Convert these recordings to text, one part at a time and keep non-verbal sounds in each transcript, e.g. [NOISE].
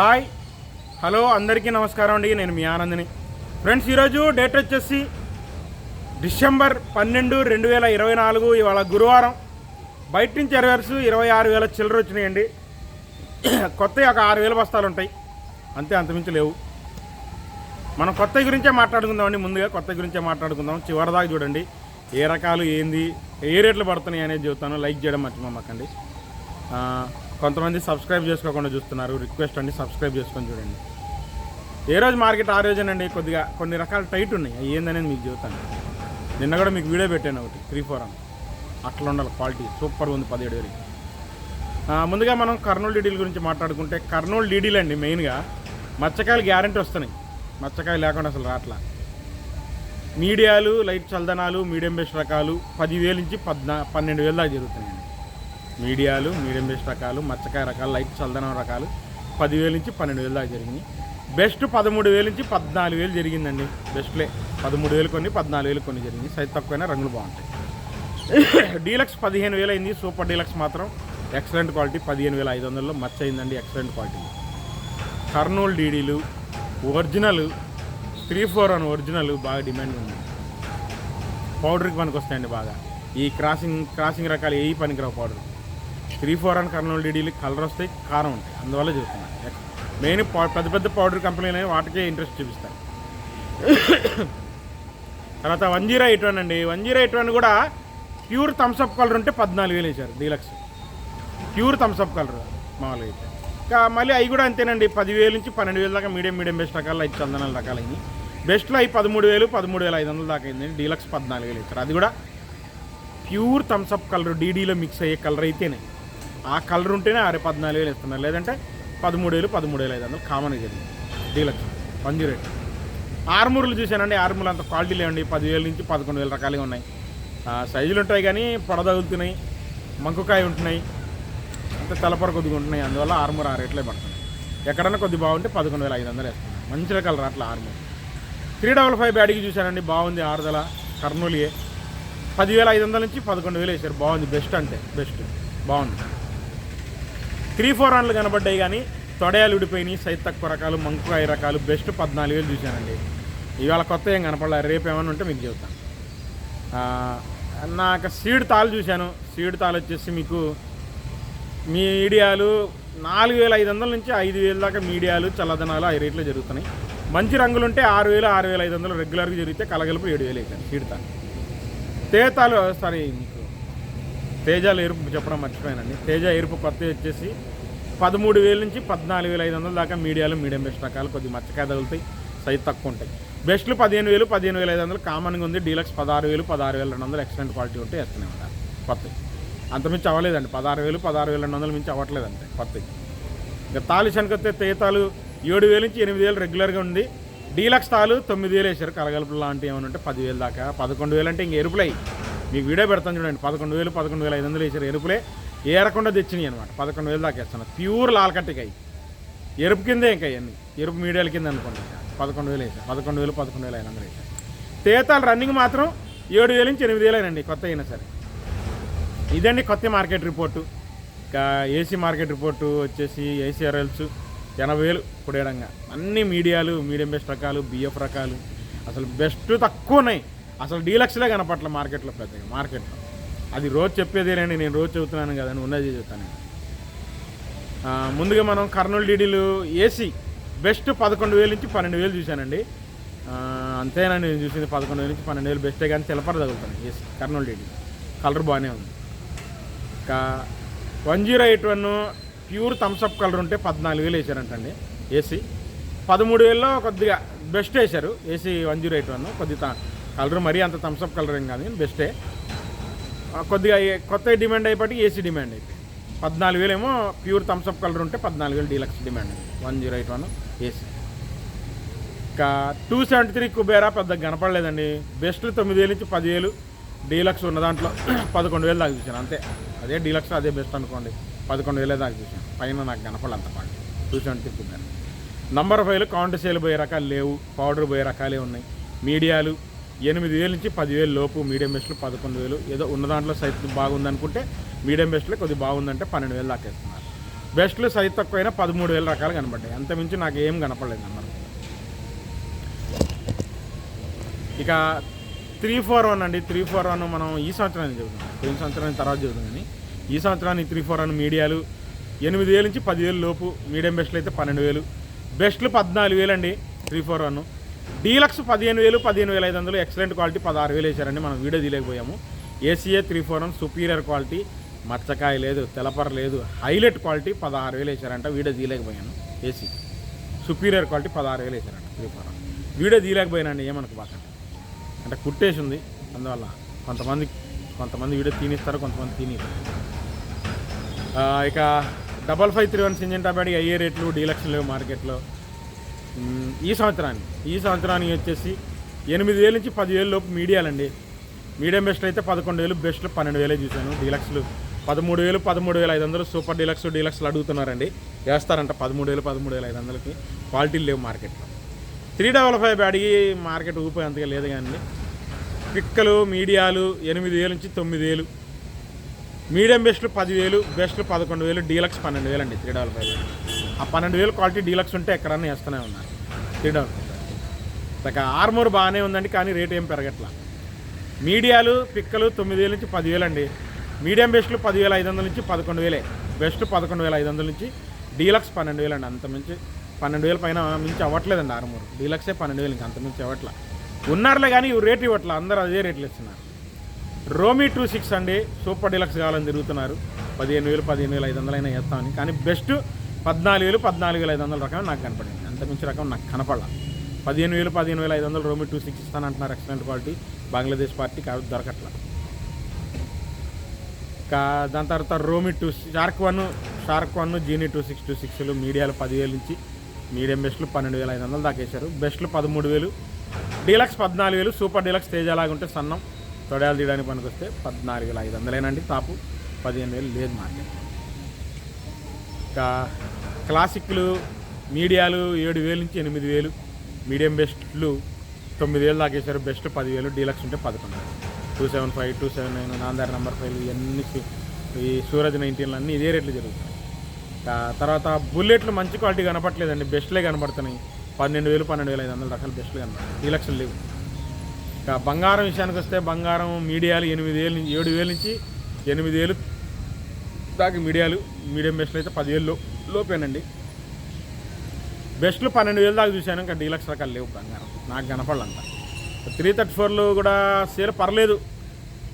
Hi. Hello అందరికీ నమస్కారం అండి. నేను మీ ఆనందిని. ఫ్రెండ్స్ ఈరోజు డేట్ వచ్చేసి డిసెంబర్ పన్నెండు రెండు వేల ఇరవై నాలుగు ఇవాళ గురువారం. బయట నుంచి ఎరవేర్స్ ఇరవై ఆరు వేల చిల్లర వచ్చినాయండి. కొత్త ఒక ఆరు వేల బస్తాలు ఉంటాయి. అంతే అంతమించి లేవు. మనం కొత్త గురించే మాట్లాడుకుందామండి. ముందుగా కొత్త గురించే మాట్లాడుకుందాం. చివరిదాకా చూడండి. ఏ రకాలు ఏంది ఏ రేట్లు పడుతున్నాయి అనేది చెబుతాను. లైక్ చేయడం మర్చిపోమాకండి. కొంతమంది సబ్స్క్రైబ్ చేసుకోకుండా చూస్తున్నారు. రిక్వెస్ట్ అండి సబ్స్క్రైబ్ చేసుకొని చూడండి. ఏ రోజు మార్కెట్ ఆ రోజేనండి? కొద్దిగా కొన్ని రకాల టైట్ ఉన్నాయి. అవి ఏందనేది మీకు చెబుతాను. నిన్న కూడా మీకు వీడియో పెట్టాను ఒకటి త్రీ ఫోర్ అని. అట్లా ఉండాలి క్వాలిటీ. సూపర్ ఉంది పదిహేడు వేలు. ముందుగా మనం కర్నూలు డీడీల గురించి మాట్లాడుకుంటే కర్నూలు డీడీలు అండి మెయిన్గా. మచ్చకాయలు గ్యారంటీ వస్తున్నాయి. మచ్చకాయలు లేకుండా అసలు రాట్లా. మీడియాలు లైట్ చల్దనాలు మీడియం బెస్ట్ రకాలు పదివేలు నుంచి పద్నా పన్నెండు వేలు దాకా జరుగుతున్నాయి మీడియాలు మీడియం బెస్ట్ రకాలు మచ్చకాయ రకాలు లైట్ చల్దనం రకాలు పదివేలు నుంచి పన్నెండు వేలు దాకా జరిగింది బెస్ట్ పదమూడు వేలు నుంచి పద్నాలుగు వేలు జరిగిందండి. బెస్ట్లే. పదమూడు వేలు కొన్ని పద్నాలుగు వేలు కొన్ని జరిగింది సైజ్ తక్కువైనా రంగులు బాగుంటాయి. [COUGHS] డీలక్స్ పదిహేను వేలు అయింది. సూపర్ డీలక్స్ మాత్రం ఎక్సలెంట్ క్వాలిటీ. పదిహేను వేల ఐదు వందల్లో మచ్చ అయిందండి. Excellent quality. కర్నూలు డీడీలు original three four one original బాగా డిమాండ్ ఉంది. పౌడర్కి పనికి వస్తాయండి బాగా. ఈ క్రాసింగ్ క్రాసింగ్ రకాలు ఏ పనికిరావు powder? Three four and Kurnool డీడీలు కలర్ వస్తాయి కారం ఉంటాయి. అందువల్ల చూస్తున్నాను మెయిన్ పౌ- పెద్ద పెద్ద పౌడర్ కంపెనీలు అనేవి వాటికే ఇంట్రెస్ట్ చూపిస్తాయి తర్వాత వన్ జీరో ఎయిట్ వన్ అండి. వన్ జీరో ఎయిట్ వన్ కూడా ప్యూర్ థమ్స్అప్ కలర్ ఉంటే పద్నాలుగు వేలు వేశారు డీలక్స్. ప్యూర్ థమ్స్అప్ కలర్ మామూలుగా అయితే. ఇంకా మళ్ళీ అవి కూడా అంతేనండి. పదివేలు నుంచి పన్నెండు వేల దాకా మీడియం మీడియం బెస్ట్ రకాలు ఐదు చందనాల రకాలైంది బెస్ట్లో అవి పదమూడు వేలు పదమూడు వేల ఐదు వందల దాకా అయింది డీలక్స్ పద్నాలుగు వేలు ఇచ్చారు. అది కూడా ప్యూర్ థమ్స్అప్ కలర్ డీడీలో మిక్స్ అయ్యే కలర్ అయితేనే. ఆ కలర్ ఉంటేనే అరే పద్నాలుగు వేలు ఇస్తున్నారు. లేదంటే పదమూడు వేలు పదమూడు వేలు ఐదు వందలు కామన్గా జరిగింది డీలక్స్ వన్ జీరో ఎయిట్ ఆర్మూర్లు చూశానండి ఆర్మూర్లు అంత క్వాలిటీ లేవండి. పదివేల నుంచి పదకొండు వేల రకాలుగా ఉన్నాయి. ఆ, సైజులు ఉంటాయి కానీ పొడదగులుతున్నాయి మంకుకాయ ఉంటున్నాయి అంటే తలపర కొద్దిగా ఉంటున్నాయి. అందువల్ల ఆర్మూర్ ఆ రేట్లే పడుతుంది ఎక్కడన్నా కొద్ది బాగుంటే పదకొండు వేల ఐదు వందలు వేస్తున్నాయి మంచి రకాల అట్లా ఆర్మూర్. త్రీ డబల్ ఫైవ్ బ్యాడీకి చూశానండి బాగుంది ఆరుదల కర్నూలియే. పదివేల ఐదు వందల నుంచి పదకొండు వేలు వేసారు బాగుంది బెస్ట్ అంటే బెస్ట్. బాగుంది. త్రీ ఫోర్ రన్లు కనబడ్డాయి కానీ తొడయాలు ఉడిపోయినాయి సైజ్ తక్కువ రకాలు మంకుకాయ రకాలు బెస్ట్ పద్నాలుగు వేలు చూశానండి. ఇవాళ కొత్త ఏం కనపడలేదు రేపు ఏమైనా ఉంటే మీకు చెబుతాను. నాకు సీడ్ తాలు చూశాను. సీడ్ తాలు వచ్చేసి మీకు మీడియాలు నాలుగు వేల ఐదు వందల నుంచి ఐదు వేల దాకా మీడియాలు చల్లదనాలు ఆ రేట్లో జరుగుతున్నాయి. మంచి రంగులు ఉంటే ఆరు వేలు ఆరు వేల ఐదు వందలు రెగ్యులర్గా జరిగితే కలగలుపు ఏడు వేలు అవుతాయి సీడ్ తాలు తేతాలు సారీ మీకు తేజాలు ఎరుపు చెప్పడం మర్చిపోయానండి. తేజ ఎరుపు కొత్త వచ్చేసి పదమూడు వేల నుంచి పద్నాలుగు వేల ఐదు వందల దాకా మీడియాలు మీడియం బెస్ట్ రకాలు కొద్ది మచ్చకాయ తగులుతాయి సైజ్ తక్కువ ఉంటాయి. బెస్ట్లు పదిహేను వేలు పదిహేను వేల ఐదు వందలు కామన్గా ఉంది డీలక్స్ పదహారు వేలు పదహారు వేల రెండు వందలు ఎక్సలెంట్ క్వాలిటీ ఉంటే వేస్తూనే ఉంటారు కొత్తవి అంతమించి అవ్వలేదండి. పదహారు వేలు పదహారు వేల రెండు వందల మించి అవ్వట్లేదండి. అంతే కొత్తవి ఇంకా తాలు శనకొస్తే తేతాలు ఏడు వేలు నుంచి ఎనిమిది వేలు రెగ్యులర్గా ఉంది. డీలక్స్ తాలు తొమ్మిది వేలు వేసారు కలగలుపులు లాంటివి ఏమైనా ఉంటే పదివేలు దాకా పదకొండు వేలు అంటే ఇంక ఎరుపులయ్యి మీకు వీడియో పెడతాను చూడండి. పదకొండు వేలు పదకొండు వేల ఐదు వందలు వేసారు ఎరుపులే ఏరకుండా తెచ్చినాయి అనమాట పదకొండు వేలు దాకా వేస్తాను ప్యూర్ లాల్కట్టికాయి ఎరుపు కిందే ఇంకా ఇవన్నీ. ఎరుపు మీడియాల కింద అనుకోండి. పదకొండు వేలు వేసారు పదకొండు వేలు పదకొండు వేల ఐదు వందలు వేసారు తేతాలు రన్నింగ్ మాత్రం ఏడు వేల నుంచి ఎనిమిది వేలేనండి కొత్త అయినా సరే. ఇదండి కొత్త మార్కెట్ రిపోర్టు. ఇంకా ఏసీ మార్కెట్ రిపోర్టు వచ్చేసి ఏసీఆర్ఎల్స్ ఎనభై వేలు పుడేడంగా అన్ని మీడియాలు మీడియం బెస్ట్ రకాలు బిఎఫ్ రకాలు. అసలు బెస్ట్ తక్కువ ఉన్నాయి. అసలు డీలక్స్లే కనపట్ల మార్కెట్లో పెద్దగా మార్కెట్లో. అది రోజు చెప్పేదేనండి నేను రోజు చెబుతున్నాను కదండి ఉన్నది చెబుతాను ముందుగా మనం కర్నూలు డీడీలు ఏసీ బెస్ట్ పదకొండు వేలు నుంచి పన్నెండు వేలు చూశానండి. అంతేనండి నేను చూసింది పదకొండు వేలు నుంచి పన్నెండు వేలు బెస్టే కానీ తెలపర తగులుతాను ఏసీ కర్నూలు డీడీ. కలర్ బాగానే ఉంది. ఇంకా one zero eight one pure Thums Up colour ఉంటే పద్నాలుగు వేలు వేసారంటండి ఏసీ. పదమూడు వేల్లో కొద్దిగా బెస్ట్ వేశారు AC one zero eight one కొద్దిగా కలర్ మరీ అంత థమ్స్అప్ కలర్ ఏం. కాదు బెస్టే కొద్దిగా కొత్త డిమాండ్ అయిపోయి ఏసీ డిమాండ్ అయిపోయి పద్నాలుగు వేలేమో ప్యూర్ థమ్స్అప్ కలర్ ఉంటే పద్నాలుగు వేలు deluxe demand. One zero eight one AC. ఇంకా టూ సెవెంటీ త్రీ కుబేరా పెద్దగా కనపడలేదండి బెస్ట్ తొమ్మిది వేలు నుంచి పదివేలు డీలక్స్ ఉన్న దాంట్లో [CLEARS THROAT] పదకొండు వేలు దాకా చూసాను అంతే. అదే డీలక్స్ అదే బెస్ట్ అనుకోండి. పదకొండు వేలే దాకా చూసాను పైన నాకు కనపడలేదు అంత పాటు. Two seventy three Kubera. Number ఫైవ్లు counter sale పోయే రకాలు లేవు. పౌడర్ పోయే రకాలే ఉన్నాయి. మీడియాలు ఎనిమిది వేలు నుంచి పదివేలు లోపు మీడియం బెస్ట్లు పదకొండు వేలు. ఏదో ఉన్న దాంట్లో సైతం బాగుందనుకుంటే మీడియం బెస్ట్లో కొద్దిగా బాగుందంటే పన్నెండు వేలు దాకా బెస్ట్లు సైజ్ తక్కువైనా పదమూడు వేల రకాలు కనపడ్డాయి అంతమించి నాకు ఏం కనపడలేదు అన్నారు. ఇక త్రీ ఫోర్ వన్ అండి. త్రీ ఫోర్ వన్ మనం ఈ సంవత్సరానికి చెబుతున్నాం. పోయిన సంవత్సరానికి తర్వాత చెబుతాం కానీ ఈ సంవత్సరానికి త్రీ ఫోర్ వన్ మీడియాలు ఎనిమిది వేల నుంచి పదివేలు లోపు మీడియం బెస్ట్లు అయితే పన్నెండు వేలు. బెస్ట్లు పద్నాలుగు వేలు అండి త్రీ ఫోర్ వన్. డీలక్స్ పదిహేను వేలు పదిహేను వేల ఐదు వందలు ఎక్సలెంట్ క్వాలిటీ పదహారు వేలు వేశారండి. మనం video తీయలేకపోయాము A C A three four one superior quality మచ్చకాయ లేదు తెలపర లేదు హైలైట్ క్వాలిటీ పదహారు వేలు వేశారంట. వీడియో తీయలేకపోయాను ఏసీ సుపీరియర్ క్వాలిటీ పదహారు వేలు వేశారంట త్రీ ఫోర్ వన్ వీడియో తీయలేకపోయానండి ఏమనుకు బాక అంటే కుట్టేసి ఉంది అందువల్ల కొంతమంది కొంతమంది వీడియో తీనిస్తారు కొంతమంది తినేస్తారు ఇక డబల్ ఫైవ్ త్రీ వన్ సింజన్ బ్యాడీ అయ్యే రేట్లు డీలక్స్ లేవు మార్కెట్లో. ఈ సంవత్సరానికి ఈ సంవత్సరానికి వచ్చేసి ఎనిమిది వేల నుంచి పదివేలు లోపు మీడియాలండి. మీడియం బెస్ట్ అయితే పదకొండు వేలు బెస్ట్లు పన్నెండు వేలే చూశాను. డీలక్స్లు పదమూడు వేలు పదమూడు వేల ఐదు వందలు సూపర్ డీలక్స్ డీలక్స్లు అడుగుతున్నారండి. వేస్తారంట పదమూడు వేలు పదమూడు వేల ఐదు వందలకి. క్వాలిటీలు లేవు మార్కెట్లో. త్రీ డబల్ ఫైవ్ అడిగి మార్కెట్ ఊపి అంతగా లేదు కానీ పిక్కలు మీడియాలు ఎనిమిది వేలు నుంచి తొమ్మిది వేలు. మీడియం బెస్ట్లు పదివేలు బెస్ట్లు పదకొండు వేలు డీలక్స్ పన్నెండు వేలండి త్రీ డబల్ ఫైవ్. ఆ పన్నెండు వేలు క్వాలిటీ డీలక్స్ ఉంటే ఎక్కడన్నా వేస్తూనే ఉన్నారు త్రీ ఇక ఆర్మోర్ బాగానే ఉందండి కానీ రేట్ ఏం పెరగట్ల. మీడియాలు పిక్కలు తొమ్మిది వేల నుంచి పదివేలు అండి. మీడియం బెస్ట్లు పదివేల ఐదు వందల నుంచి పదకొండు వేలే. బెస్ట్ పదకొండు వేల ఐదు వందల నుంచి డీలక్స్ పన్నెండు వేలు అండి అంత మించి. పన్నెండు వేల పైన మించి అవ్వట్లేదండి ఆర్మూర్ డీలక్సే పన్నెండు వేలు ఇంకా అంత మించి అవ్వట్లా. ఉన్నారులే కానీ ఇవి రేట్ ఇవ్వట్లా అందరూ అదే రేట్లు ఇస్తున్నారు. రోమీ టూ సిక్స్ అండి సూపర్ డీలక్స్ కావాలని తిరుగుతున్నారు. పదిహేను వేలు పదిహేను వేలు ఐదు వందలైనా వేస్తామని. కానీ బెస్ట్ పద్నాలుగు వేలు పద్నాలుగు వేల ఐదు వందల రకం నాకు కనపడింది. అంత మించి రకం నాకు కనపడాల. పదిహేను వేలు పదిహేను వేల ఐదు వందలు రోమీ టూ సిక్స్ ఇస్తానంటున్నారు ఎక్సలెంట్ క్వాలిటీ. బంగ్లాదేశ్ పార్టీ కాదు దొరకట్లా. ఇంకా దాని తర్వాత రోమి two shark one shark one genie two six two సిక్స్లు మీడియాలు పదివేలు నుంచి మీడియం బెస్ట్లు పన్నెండు వేల ఐదు వందలు దాకేశారు బెస్ట్లు పదమూడు వేలు. డీలక్స్ పద్నాలుగు వేలు సూపర్ డీలక్స్ తేజ ఉంటే సన్నం. తొడయాలు తీయడానికి పనికి వస్తే పద్నాలుగు వేల ఐదు వందలేనండి తాపు పదిహేను వేలు లేదు మార్కెట్. క్లాసిక్లు మీడియాలు ఏడు వేలు నుంచి ఎనిమిది వేలు. మీడియం బెస్ట్లు తొమ్మిది వేలు దాకేశారు బెస్ట్ పదివేలు డీలక్స్ ఉంటే పదకొండు. Two seven five two seven nine Nandar number five ఇవన్నీ ఈ సూరజ్ నైన్టీన్లు అన్నీ ఇదే రేట్లు జరుగుతాయి తర్వాత బుల్లెట్లు మంచి క్వాలిటీ కనపట్లేదండి బెస్ట్లే కనపడుతున్నాయి. పన్నెండు వేలు పన్నెండు వేల ఐదు వందల రకాల బెస్ట్లు కనపడతాయి డీలక్స్లు లేవు. ఇంకా బంగారం విషయానికి వస్తే బంగారం మీడియాలు ఎనిమిది వేలు ఏడు వేలు నుంచి ఎనిమిది వేలు దాకా మీడియాలు మీడియం బెస్ట్లు అయితే పదివేలు లోపేనండి. బెస్ట్లు పన్నెండు వేలు దాకా చూశాను ఇంకా డీలక్స్ రకాలు లేవు బంగారం. నాకు కనపడాలంట. త్రీ థర్టీ ఫోర్లు కూడా సేల్ పర్లేదు.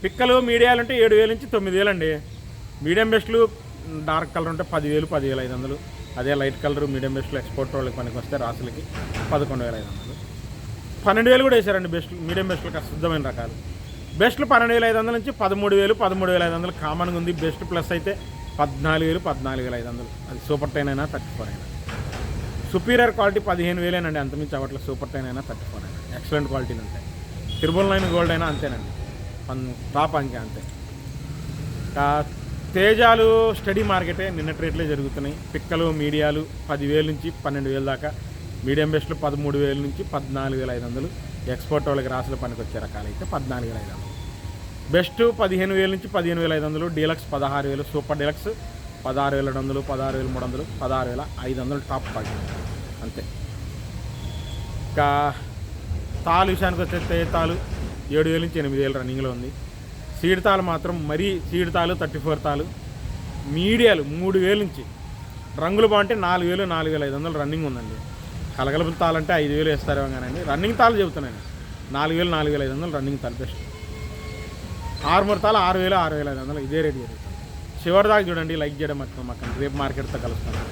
పిక్కలు మీడియాలు అంటే ఏడు వేలు నుంచి తొమ్మిది వేలు అండి మీడియం బెస్ట్లు డార్క్ కలర్ ఉంటే పదివేలు పదివేల ఐదు వందలు. అదే లైట్ కలర్ మీడియం బెస్ట్లు ఎక్స్పోర్ట్ వాళ్ళకి పనికి వస్తే రాసులకి పదకొండు వేల ఐదు వందలు. పన్నెండు వేలు కూడా వేశారండి బెస్ట్ మీడియం బెస్ట్లకు శుద్ధమైన రకాలు. బెస్ట్లు పన్నెండు వేల ఐదు వందల నుంచి పదమూడు వేలు పదమూడు వేల ఐదు వందలు కామన్గా ఉంది. బెస్ట్ ప్లస్ అయితే పద్నాలుగు వేలు పద్నాలుగు వేల ఐదు వందలు. అది సూపర్ టెన్ అయినా థర్టీ ఫోర్ అయినా. సుపీరియర్ క్వాలిటీ పదిహేను వేలేనండి. అంతమించి అవట్ల సూపర్ టెన్ అయినా థర్టీ ఫోర్ అయినా. ఎక్సలెంట్ క్వాలిటీలు ఉంటాయి. త్రిబుల్ నైన్ గోల్డ్ అయినా అంతేనండి. టాప్ అంకే అంతే. తేజాలు స్టడీ మార్కెటే నిన్నటి రేట్లే జరుగుతున్నాయి. పిక్కలు మీడియాలు పదివేల నుంచి పన్నెండు వేల దాకా. మీడియం బెస్ట్లు పదమూడు వేల నుంచి పద్నాలుగు వేల ఐదు వందలు. ఎక్స్పోర్ట్ వాళ్ళకి రాసులు పనికి వచ్చే రకాలు అయితే పద్నాలుగు వేల ఐదు వందలు. బెస్ట్ పదిహేను వేల నుంచి పదిహేను వేల ఐదు వందలు డీలక్స్ పదహారు వేలు సూపర్ డీలక్స్ పదహారు వేల రెండు వందలు పదహారు వేల మూడు వందలు పదహారు వేల ఐదు వందలు టాప్ క్వాలిటీ అంతే. ఇంకా తాలు విషయానికి వచ్చేస్తే తాలు ఏడు వేల నుంచి ఎనిమిది వేలు రన్నింగ్లో ఉంది. సీడ్ తాలు మాత్రం మరీ సీడ్ తాలు థర్టీ ఫోర్ తాలు. మీడియాలు మూడు వేలు నుంచి రంగులు బాగుంటే నాలుగు వేలు నాలుగు వేల ఐదు వందలు రన్నింగ్ ఉందండి. కలగలుపు తాళంటే అంటే ఐదు వేలు వేస్తారేమో కానీ రన్నింగ్ తాలు చెబుతున్నాను. నాలుగు వేలు నాలుగు వేల ఐదు వందలు రన్నింగ్ తాలు బెస్ట్. ఆరుమూరు తాలు ఆరు వేలు ఆరు వేల ఐదు వందలు. ఇదే రేట్ జరుగుతుంది చివరి దాకా చూడండి లైక్ చేయడం మర్చిపోమాకండి రేపు మార్కెట్తో కలుస్తాను.